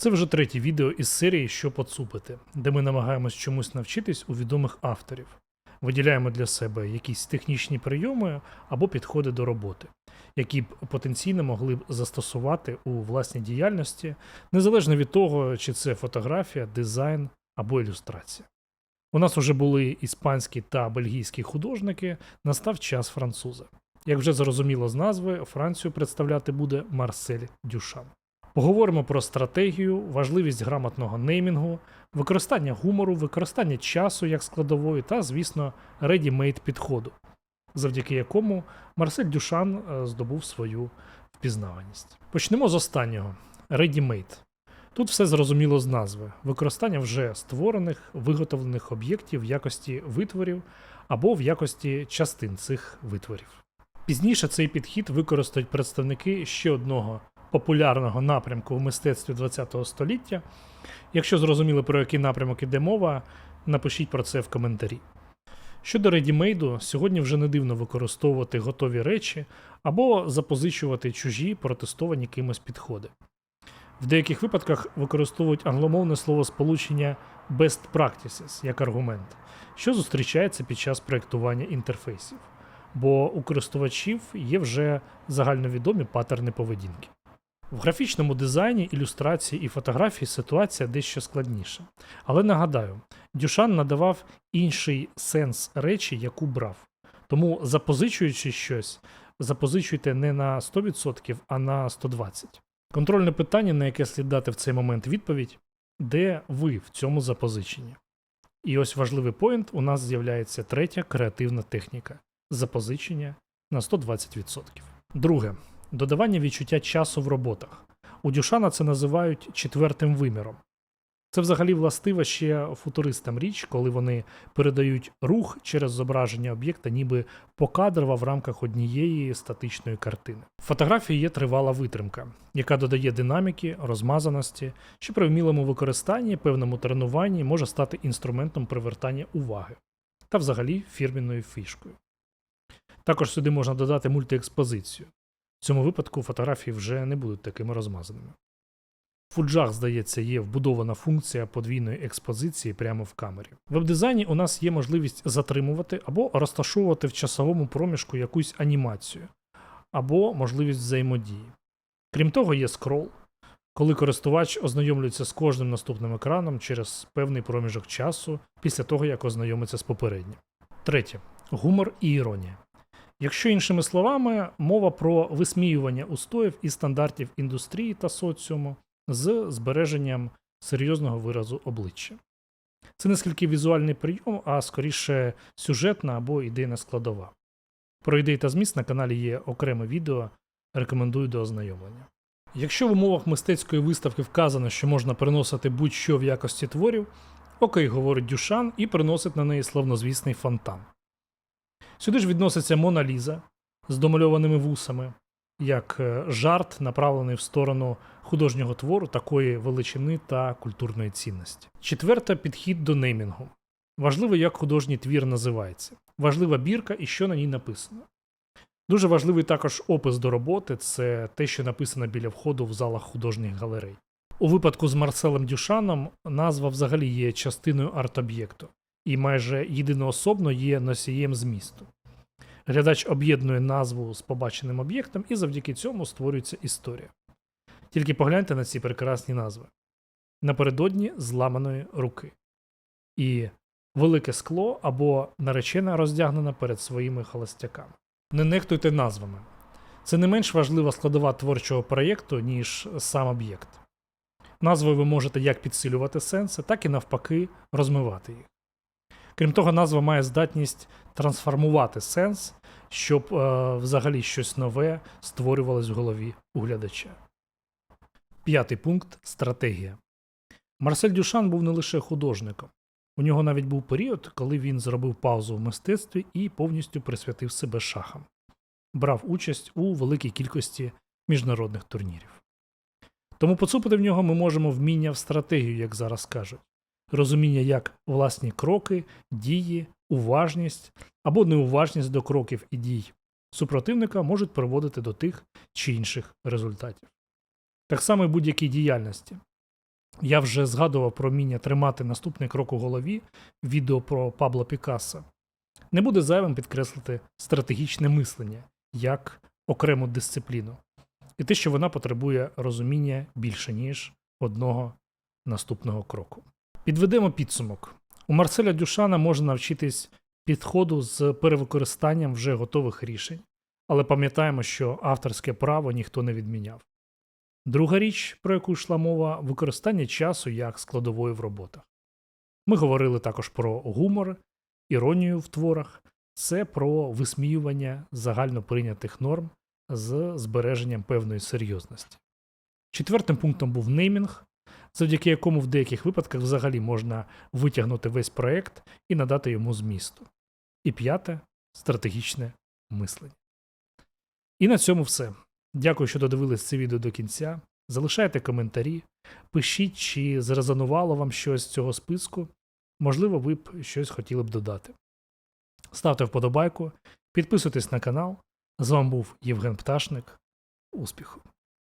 Це вже третє відео із серії Що поцупити, де ми намагаємось чомусь навчитись у відомих авторів. Виділяємо для себе якісь технічні прийоми або підходи до роботи, які б потенційно могли б застосувати у власній діяльності, незалежно від того, чи це фотографія, дизайн або ілюстрація. У нас уже були іспанські та бельгійські художники, настав час француза. Як вже зрозуміло з назви, Францію представляти буде Марсель Дюшан. Поговоримо про стратегію, важливість грамотного неймінгу, використання гумору, використання часу як складової та, звісно, ready-made підходу, завдяки якому Марсель Дюшан е, здобув свою впізнаваність. Почнемо з останнього ready-made. Тут все зрозуміло з назви: використання вже створених, виготовлених об'єктів в якості витворів або в якості частин цих витворів. Пізніше цей підхід використають представники ще одного популярного напрямку в мистецтві ХХ століття. Якщо зрозуміли, про який напрямок іде мова, напишіть про це в коментарі. Щодо редімейду, сьогодні вже не дивно використовувати готові речі або запозичувати чужі протестовані кимось підходи. В деяких випадках використовують англомовне словосполучення best practices як аргумент, що зустрічається під час проєктування інтерфейсів, бо у користувачів є вже загальновідомі паттерни поведінки. В графічному дизайні, ілюстрації і фотографії ситуація дещо складніша. Але нагадаю, Дюшан надавав інший сенс речі, яку брав. Тому, запозичуючи щось, запозичуйте не на 100%, а на 120%. Контрольне питання, на яке слід дати в цей момент відповідь, де ви в цьому запозиченні? І ось важливий поінт: у нас з'являється третя креативна техніка запозичення на 120%. Друге додавання відчуття часу в роботах. У Дюшана це називають четвертим виміром. Це взагалі властива ще футуристам річ, коли вони передають рух через зображення об'єкта, ніби покадрово в рамках однієї статичної картини. В фотографії є тривала витримка, яка додає динаміки, розмазаності, що при вмілому використанні, певному тренуванні може стати інструментом привертання уваги та взагалі фірмінною фішкою. Також сюди можна додати мультиекспозицію. В цьому випадку фотографії вже не будуть такими розмазаними. В фуджах, здається, є вбудована функція подвійної експозиції прямо в камері. В веб-дизайні у нас є можливість затримувати або розташовувати в часовому проміжку якусь анімацію, або можливість взаємодії. Крім того, є скрол, коли користувач ознайомлюється з кожним наступним екраном через певний проміжок часу після того, як ознайомиться з попереднім. Третє гумор і іронія. Якщо іншими словами, мова про висміювання устоїв і стандартів індустрії та соціуму з збереженням серйозного виразу обличчя. Це не скільки візуальний прийом, а скоріше сюжетна або ідейна складова. Про ідеї та зміст на каналі є окреме відео, рекомендую до ознайомлення. Якщо в умовах мистецької виставки вказано, що можна приносити будь-що в якості творів, окей, говорить Дюшан і приносить на неї славнозвісний фонтан. Сюди ж відноситься Мона Ліза з домальованими вусами, як е, жарт, направлений в сторону художнього твору такої величини та культурної цінності. Четверте підхід до неймінгу. Важливо, як художній твір називається. Важлива бірка і що на ній написано. Дуже важливий також опис до роботи це те, що написано біля входу в залах художніх галерей. У випадку з Марселем Дюшаном назва взагалі є частиною арт-об'єкту і майже єдиноособно є носієм змісту. Глядач об'єднує назву з побаченим об'єктом, і завдяки цьому створюється історія. Тільки погляньте на ці прекрасні назви: напередодні зламаної руки. І велике скло або наречена роздягнена перед своїми холостяками. Не нехтуйте назвами. Це не менш важлива складова творчого проєкту, ніж сам об'єкт. Назвою ви можете як підсилювати сенси, так і навпаки розмивати їх. Крім того, назва має здатність трансформувати сенс, щоб е, взагалі щось нове створювалось в голові у глядача. П'ятий пункт стратегія. Марсель Дюшан був не лише художником. У нього навіть був період, коли він зробив паузу в мистецтві і повністю присвятив себе шахам, брав участь у великій кількості міжнародних турнірів. Тому поцупити в нього ми можемо вміння в стратегію, як зараз кажуть, розуміння, як власні кроки, дії, уважність або неуважність до кроків і дій супротивника можуть приводити до тих чи інших результатів. Так само і будь-якій діяльності. Я вже згадував про вміння тримати наступний крок у голові відео про Пабло Пікассо. Не буде зайвим підкреслити стратегічне мислення як окрему дисципліну, і те, що вона потребує розуміння більше, ніж одного наступного кроку. Підведемо підсумок. У Марселя Дюшана можна навчитись підходу з перевикористанням вже готових рішень, але пам'ятаємо, що авторське право ніхто не відміняв. Друга річ, про яку йшла мова, використання часу як складової в роботах. Ми говорили також про гумор, іронію в творах, це про висміювання загально прийнятих норм з збереженням певної серйозності. Четвертим пунктом був неймінг, завдяки якому в деяких випадках взагалі можна витягнути весь проект і надати йому змісту. І п'яте стратегічне мислення. І на цьому все. Дякую, що додивились це відео до кінця. Залишайте коментарі, пишіть, чи зрезонувало вам щось з цього списку. Можливо, ви б щось хотіли б додати. Ставте вподобайку, підписуйтесь на канал. З вами був Євген Пташник. Успіху!